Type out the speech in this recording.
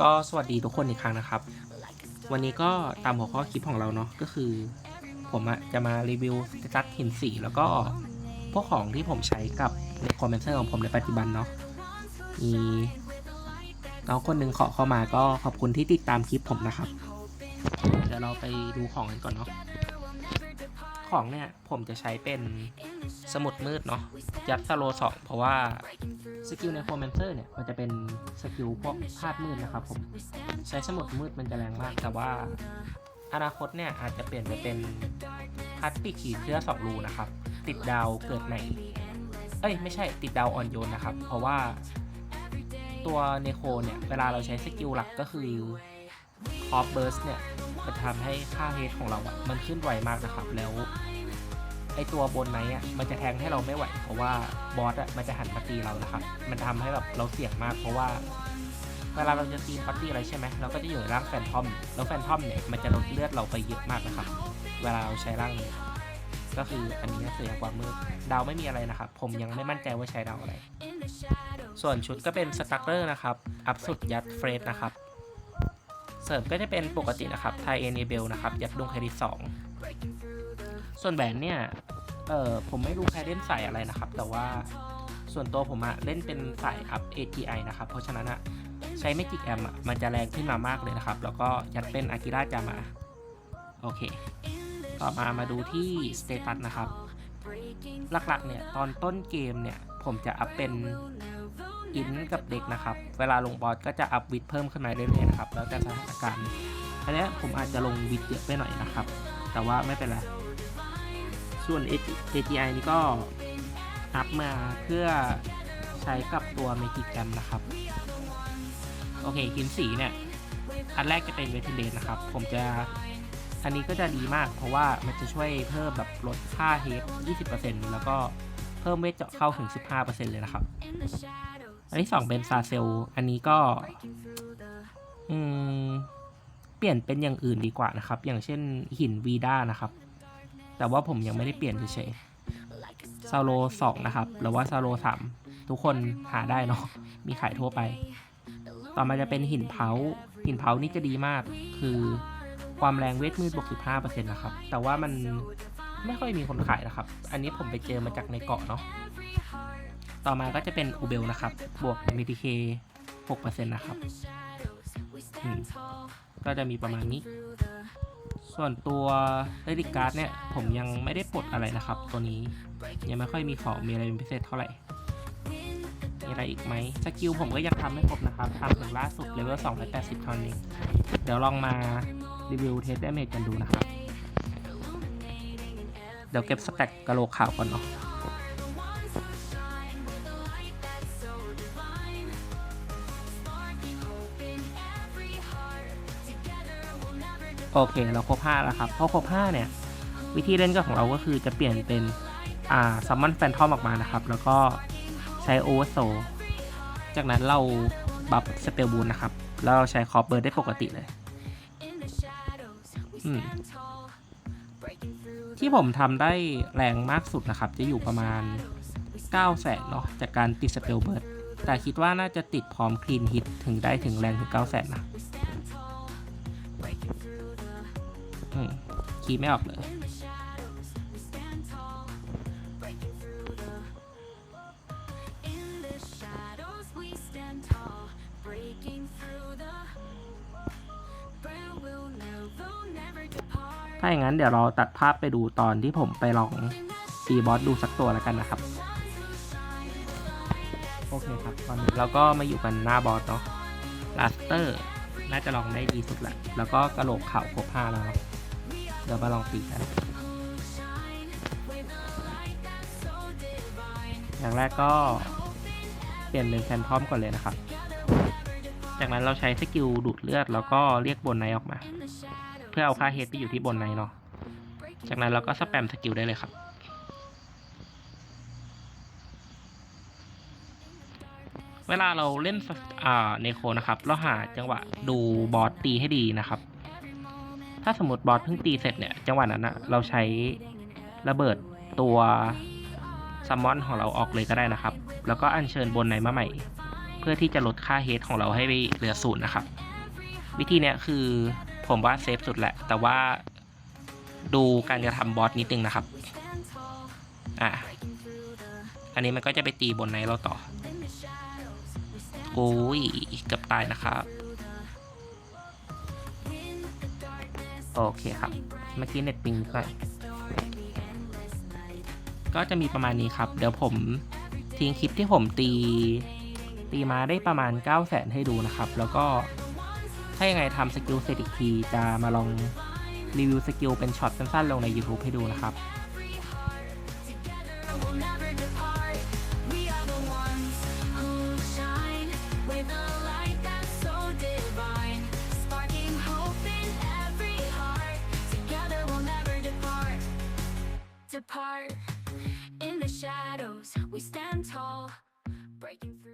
ก็สวัสดีทุกคนอีกครั้งนะครับ วันนี้ก็ตามหัวข้อคลิปของเราเนาะก็คือ ผมอะจะมารีวิวสเตตัสหินสีแล้วก็พวกของที่ผมใช้กับในคอมเมนเซอร์ของผมในปัจจุบันเนาะมีน้องคนหนึ่งขอเข้ามาก็ขอบคุณที่ติดตามคลิปผมนะครับ เดี๋ยวเราไปดูของกันก่อนเนาะของเนี่ยผมจะใช้เป็น สมุดมืดเนาะยัดสโลสองเพราะว่าสกิลในโคมเมนเซอร์เนี่ยมันจะเป็นสกิลพวกธาตุมืดนะครับผมใช้สมุดมืดมันจะแรงมาก แต่ว่าอนาคตเนี่ยอาจจะเปลี่ยนไปเป็นพัดปีกขี่เสื้อสองรูนะครับ ติดดาวเกิดใหม่เอ้ยไม่ใช่ติดดาวอ่อนโยนนะครับ เพราะว่าตัวเนโคเนี่ยเวลาเราใช้สกิลหลักก็คือออฟเบิร์สเนี่ยมันจะทำให้ค่าเฮดของเราอะมันขึ้นไวมากนะครับแล้ว ไอตัวบนไนท์อะมันจะแทงให้เราไม่ไหว เพราะว่าบอสอะมันจะหันมาตีเรานะครับ มันทำให้แบบเราเสี่ยงมาก เพราะว่าเวลาเราจะตีปัตตี้อะไรใช่ไหมเราก็จะอยู่ในร่างแฟนทอม แล้วแฟนทอมเนี่ยมันจะลดเลือดเราไปเยอะมากนะครับ เวลาเราใช้ร่างนี้ก็คืออันนี้เสียกว่ามืดดาวไม่มีอะไรนะครับ ผมยังไม่มั่นใจว่าใช้ดาวอะไร ส่วนชุดก็เป็นสตั๊กเกอร์นะครับ อัพสุดยัดเฟรดนะครับ เสริมก็จะเป็นปกตินะครับไทเอเนเบลนะครับ ยัดดวงเครดิตสองส่วนแหวนเนี่ย เออผมไม่รู้ใครเล่นสายอะไรนะครับ แต่ว่าส่วนตัวผมอะเล่นเป็นสายอัพ ATI นะครับ เพราะฉะนั้นอะใช้ Magic Am อะมันจะแรงขึ้นมามากเลยนะครับ แล้วก็ยัดเป็นอากิระจามา โอเค ต่อมามาดูที่สเตตัสนะครับ หลักๆเนี่ยตอนต้นเกมเนี่ยผมจะอัพเป็นอินกับเด็กนะครับ เวลาลงบอสก็จะอัพวิดเพิ่มขึ้นมาเรื่อยๆนะครับ แล้วแต่สถานการณ์อันนี้ผมอาจจะลงวิดเยอะไปหน่อยนะครับ แต่ว่าไม่เป็นไร ส่วน AGI นี่ก็อัพมาเพื่อใช้กับตัว Magic Jam นะครับ โอเคหินสีเนี่ย อันแรกจะเป็นเวทิเลนนะครับ ผมจะอันนี้ก็จะดีมากเพราะว่ามันจะช่วยเพิ่มแบบลดค่าเฮด20%แล้วก็เพิ่มเวทเจาะเข้าถึง 15%เลยนะครับ อันที่2เป็นซาเซล อันนี้ก็ อืม เปลี่ยนเป็นอย่างอื่นดีกว่านะครับ อย่างเช่นหินวีด้านะครับ แต่ว่าผมยังไม่ได้เปลี่ยนเฉยๆซาโล2นะครับ หรือว่าซาโล3ทุกคนหาได้เนาะ มีขายทั่วไป ต่อมาจะเป็นหินเผา หินเผานี่จะดีมาก คือความแรงเวทมืดบวก15%นะครับ แต่ว่ามันไม่ค่อยมีคนขายนะครับ อันนี้ผมไปเจอมาจากในเกาะเนาะ ต่อมาก็จะเป็นอูเบลนะครับ บวก MTK 6%นะครับ ก็จะมีประมาณนี้ ส่วนตัวเรดิการ์ดเนี่ย ผมยังไม่ได้ปลดอะไรนะครับ ตัวนี้ยังไม่ค่อยมีของมีอะไรเป็นพิเศษเท่าไหร่ มีอะไรอีกไหมสกิลผมก็ยังทำไม่ครบนะครับทำถึงล่าสุดเลเวล280เท่านั้นเองเดี๋ยวลองมารีวิวเทสดเมจกันดูนะครับ เดี๋ยวเก็บสแต็กกะโหลกขาวก่อนเนาะ โอเค เราครบ5แล้วครับพอครบ5เนี่ย วิธีเล่นก็ของเราก็คือจะเปลี่ยนเป็นอ่าซัมมอนแฟนทอมออกมานะครับ แล้วก็ใช้โอเวอร์โซจากนั้นเราบัฟสเปลบูนนะครับ แล้วเราใช้คอปเบอร์ดได้ปกติเลย ที่ผมทำได้แรงมากสุดนะครับ จะอยู่ประมาณ9แสนเนาะจากการติดสเปลเบิร์ดแต่คิดว่าน่าจะติดพร้อมคลีนฮิตถึงได้ถึงแรงถึง9แสนนะ คีย์ไม่ออกเลยถ้าอย่างนั้นเดี๋ยวเราตัดภาพไปดูตอนที่ผมไปลองตีบอสดูสักตัวแล้วกันนะครับ โอเคครับ ตอนนี้เราก็มาอยู่กันหน้าบอสเนาะลาสเตอร์ น่าจะลองได้ดีสุดแหละ แล้วก็กระโหลกเข่าครบห้าแล้ว เดี๋ยวมาลองตีกัน อย่างแรกก็เปลี่ยนเป็นแฟนทอมก่อนเลยนะครับ จากนั้นเราใช้สกิลดูดเลือดแล้วก็เรียกบนไนออกมา เพื่อเอาค่าเฮดไปอยู่ที่บนไนเนาะ จากนั้นเราก็สแปมสกิลได้เลยครับเวลาเราเล่นอ่าเนโคนะครับ เราหาจังหวะดูบอสตีให้ดีนะครับ ถ้าสมมติบอสเพิ่งตีเสร็จเนี่ย จังหวะนั้นนะเราใช้ระเบิดตัวซัมมอนของเราออกเลยก็ได้นะครับ แล้วก็อัญเชิญบนไหนมาใหม่ เพื่อที่จะลดค่าเฮดของเราให้ไปเหลือศูนย์นะครับ วิธีเนี้ยคือผมว่าเซฟสุดแหละ แต่ว่าดูการกระทำบอสนิดนึงนะครับ อะ อันนี้มันก็จะไปตีบนไนเราต่อ โอ้ยเกือบตายนะครับ โอเคครับ เมื่อกี้เน็ตปิงก็ก็จะมีประมาณนี้ครับ เดี๋ยวผมทิ้งคลิปที่ผมตี ตีมาได้ประมาณ 9 0 0แสนให้ดูนะครับ แล้วก็ถ้ายังไงทำสกิลเสร็จอีกที จะมาลองรีวิวสกิลเป็นช็อตสั้นๆลงใน YouTube ให้ดูนะครับ Depart in the shadows. We stand tall, breaking through.